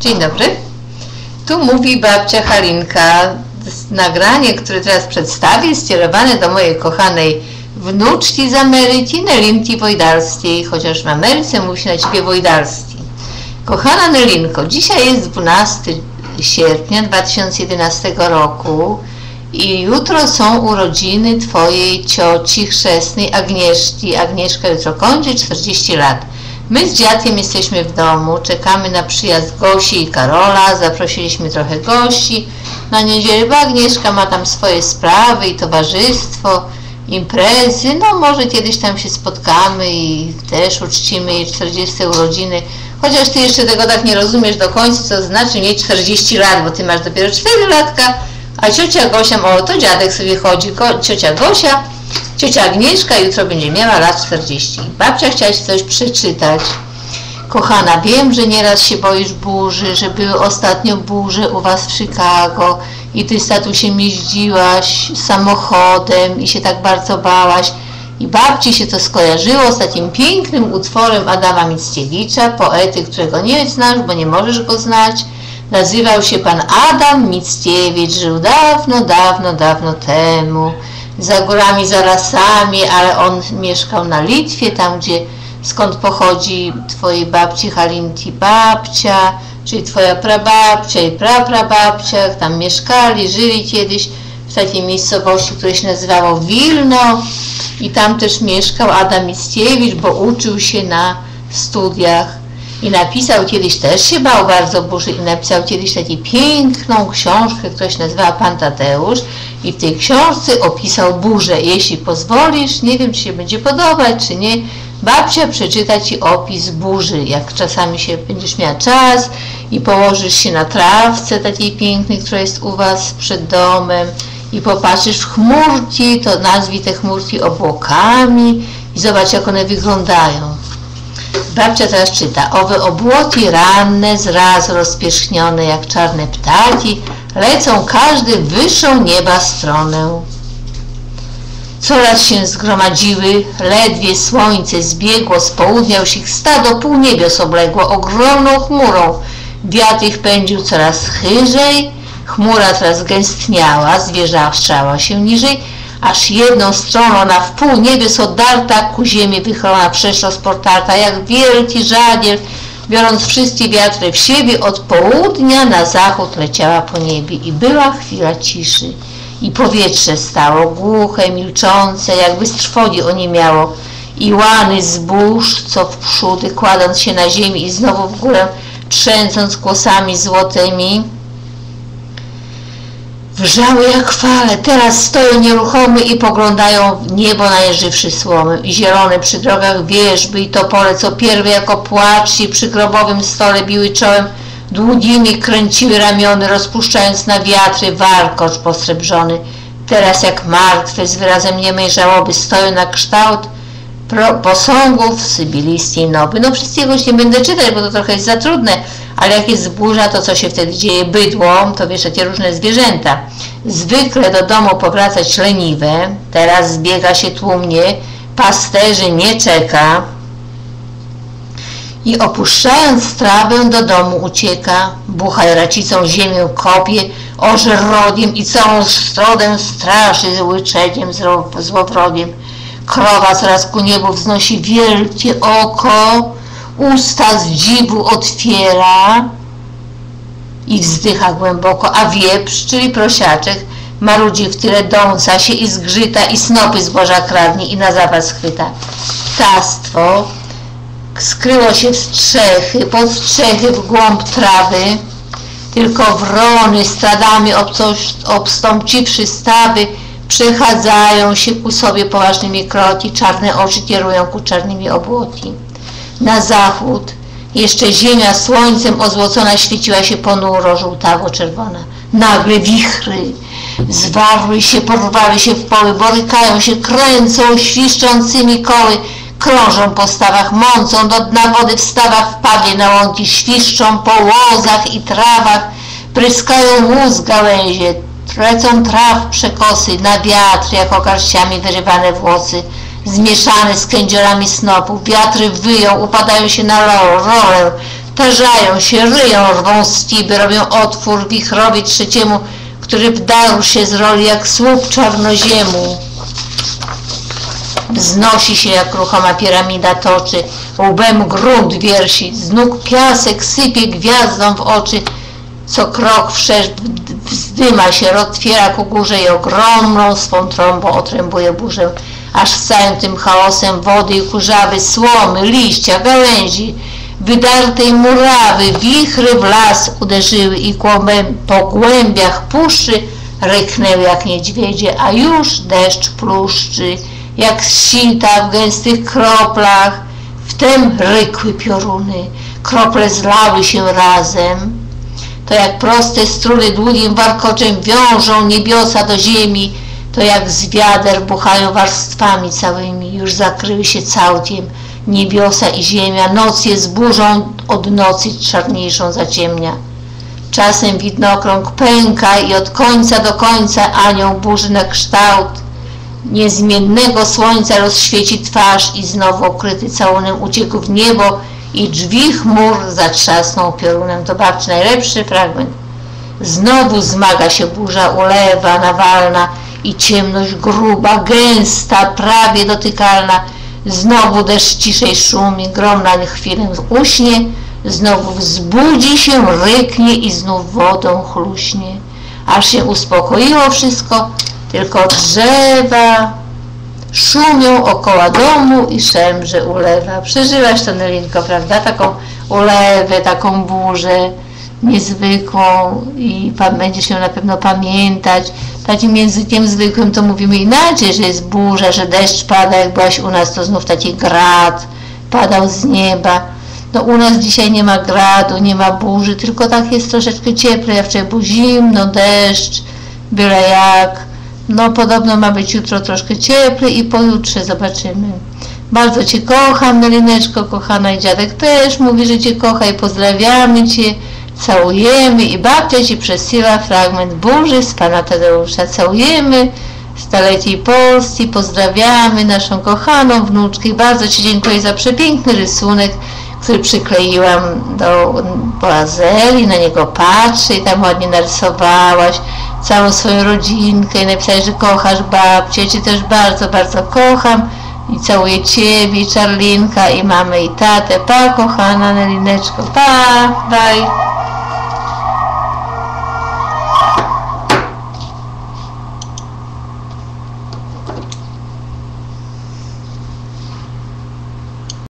Dzień dobry. Tu mówi babcia Halinka. Nagranie, które teraz przedstawię, skierowane do mojej kochanej wnuczki z Ameryki, Nelinki Wojdarskiej, chociaż w Ameryce się na ciebie Wojdarski. Kochana Nelinko, dzisiaj jest 12 sierpnia 2011 roku i jutro są urodziny Twojej cioci chrzestnej Agnieszki. Agnieszka jutro kończy 40 lat. My z dziadkiem jesteśmy w domu, czekamy na przyjazd Gosi i Karola, zaprosiliśmy trochę gości. Na niedzielę, bo Agnieszka ma tam swoje sprawy i towarzystwo, imprezy, no może kiedyś tam się spotkamy i też uczcimy jej 40 urodziny, chociaż Ty jeszcze tego tak nie rozumiesz do końca, co znaczy mieć 40 lat, bo Ty masz dopiero 4 latka, a ciocia Gosia, o to dziadek sobie chodzi, ciocia Gosia Ciocia Agnieszka jutro będzie miała lat 40. Babcia chciała Ci coś przeczytać. Kochana, wiem, że nieraz się boisz burzy, że były ostatnio burze u Was w Chicago i Ty z tatusiem jeździłaś samochodem i się tak bardzo bałaś. I babci się to skojarzyło z takim pięknym utworem Adama Mickiewicza, poety, którego nie znasz, bo nie możesz go znać. Nazywał się pan Adam Mickiewicz, żył dawno, dawno, dawno temu za górami, za lasami, ale on mieszkał na Litwie, tam gdzie skąd pochodzi twojej babci Halinki babcia, czyli twoja prababcia i praprababcia, tam mieszkali, żyli kiedyś w takiej miejscowości, która się nazywało Wilno i tam też mieszkał Adam Mickiewicz, bo uczył się na studiach i napisał kiedyś, też się bał bardzo burzy i napisał kiedyś taką piękną książkę, która się nazywa Pan Tadeusz i w tej książce opisał burzę. Jeśli pozwolisz, nie wiem, czy się będzie podobać, czy nie, babcia przeczyta Ci opis burzy, jak czasami się będziesz miała czas i położysz się na trawce takiej pięknej, która jest u Was przed domem i popatrzysz w chmurki, to nazwij te chmurki obłokami i zobacz, jak one wyglądają. Babcia teraz czyta. Owe obłoki ranne, zraz rozpierzchnione jak czarne ptaki, lecą każdy wyższą nieba stronę. Coraz się zgromadziły, ledwie słońce zbiegło z południa, już ich stado pół niebios obległo ogromną chmurą. Wiatr ich pędził coraz chyżej, chmura teraz gęstniała, zwierzaszczała się niżej, aż jedną stroną na wpół niebios odarta, ku ziemi wychylona przecież rozportarta, jak wielki żagiel, biorąc wszystkie wiatry w siebie, od południa na zachód leciała po niebie i była chwila ciszy. I powietrze stało głuche, milczące, jakby z trwogi oniemiało. I łany zbóż, co w przódy, kładąc się na ziemi i znowu w górę, trzęsąc kłosami złotymi, Wrzały jak fale, teraz stoją nieruchomy i poglądają w niebo najeżywszy słomem i zielone przy drogach wieżby i topole, co pierwy jako płacz i przy grobowym stole biły czołem, długimi kręciły ramiony, rozpuszczając na wiatry warkocz posrebrzony. Teraz jak martwe z wyrazem niemej żałoby stoją na kształt posągów sybiliści nowy. No wszystkiego już nie będę czytać, bo to trochę jest za trudne, ale jak jest burza, to co się wtedy dzieje? Bydło, to wiesz, takie różne zwierzęta. Zwykle do domu powracać leniwe, teraz zbiega się tłumnie, pasterzy nie czeka i opuszczając trawę do domu ucieka, buchaj racicą ziemię kopie, orze rodiem i całą strodę straszy z łyczeniem złowrogiem. Krowa coraz ku niebu wznosi wielkie oko, usta z dziwu otwiera i wzdycha głęboko, a wieprz, czyli prosiaczek, marudzi w tyle dąsa się i zgrzyta i snopy zboża kradnie i na zapas chwyta. Ptactwo skryło się w strzechy, pod strzechy w głąb trawy, tylko wrony stadami obstąpciwszy stawy, przechadzają się ku sobie poważnymi kroki, czarne oczy kierują ku czarnymi obłoki. Na zachód jeszcze ziemia słońcem ozłocona świeciła się ponuro, żółtawo-czerwona. Nagle wichry zwarły się, porwały się w poły, borykają się, kręcą świszczącymi koły, krążą po stawach, mącą do dna wody w stawach, wpadli na łąki, świszczą po łozach i trawach, pryskają łóz gałęzie, lecą traw przekosy, na wiatr, jako garściami wyrywane włosy, zmieszane z kędziorami snopów. Wiatry wyją, upadają się na rolę, tarzają się, ryją, rwą stiby, robią otwór wichrowi trzeciemu, który wdarł się z roli jak słup czarnoziemu. Wznosi się jak ruchoma piramida toczy, łbem grunt wiersi, z nóg piasek sypie gwiazdą w oczy, co krok wszerz wzdyma się, otwiera ku górze i ogromną swą trąbą otrębuje burzę, aż z całym tym chaosem wody i kurzawy, słomy, liścia, gałęzi, wydartej murawy, wichry w las uderzyły i po głębiach puszczy ryknęły jak niedźwiedzie, a już deszcz pluszczy, jak sita w gęstych kroplach, wtem rykły pioruny, krople zlały się razem, to jak proste struny długim warkoczem wiążą niebiosa do ziemi, to jak z wiader buchają warstwami całymi, już zakryły się całkiem niebiosa i ziemia, noc jest burzą od nocy czarniejszą zaciemnia. Czasem widnokrąg pęka i od końca do końca anioł burzy na kształt. Niezmiennego słońca rozświeci twarz i znowu okryty całunem uciekł w niebo i drzwi chmur zatrzasnął piorunem. To babci najlepszy fragment. Znowu zmaga się burza, ulewa, nawalna i ciemność gruba, gęsta, prawie dotykalna. Znowu deszcz ciszej szumi, grom na chwilę uśnie, znowu wzbudzi się, ryknie i znów wodą chluśnie. Aż się uspokoiło wszystko, tylko drzewa szumią około domu i szemrze ulewa. Przeżyłaś to, Nelinko, prawda? Taką ulewę, taką burzę niezwykłą i pan będziesz ją na pewno pamiętać. Takim językiem zwykłym to mówimy inaczej, że jest burza, że deszcz pada, jak byłaś u nas, to znów taki grad padał z nieba. No u nas dzisiaj nie ma gradu, nie ma burzy, tylko tak jest troszeczkę cieplej, a wczoraj był zimno, deszcz, byle jak. No podobno ma być jutro troszkę cieplej i pojutrze zobaczymy. Bardzo Cię kocham, Melineczko, kochana i dziadek też mówi, że Cię kocha i pozdrawiamy Cię, całujemy i babcia Ci przesyła fragment burzy z Pana Tadeusza. Całujemy z daleciej Polski, pozdrawiamy naszą kochaną wnuczkę i bardzo Ci dziękuję za przepiękny rysunek, który przykleiłam do Boazeli, na niego patrzę i tam ładnie narysowałaś całą swoją rodzinkę i napisałeś, że kochasz babcię. Ja Cię też bardzo, bardzo kocham i całuję Ciebie, Czarlinka, i mamę, i tatę. Pa, kochana Nelineczko, pa, bye.